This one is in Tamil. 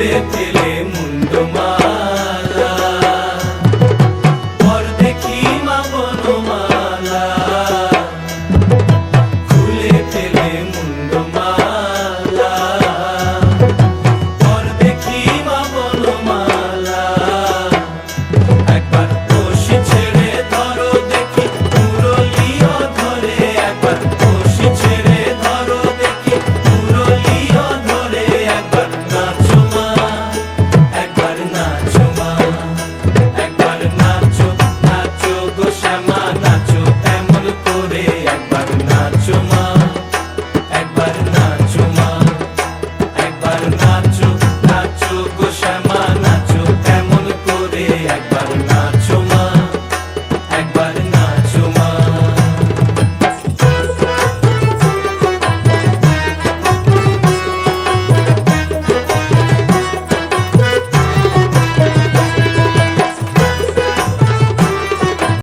உள்ளத்திலே முண்டுமா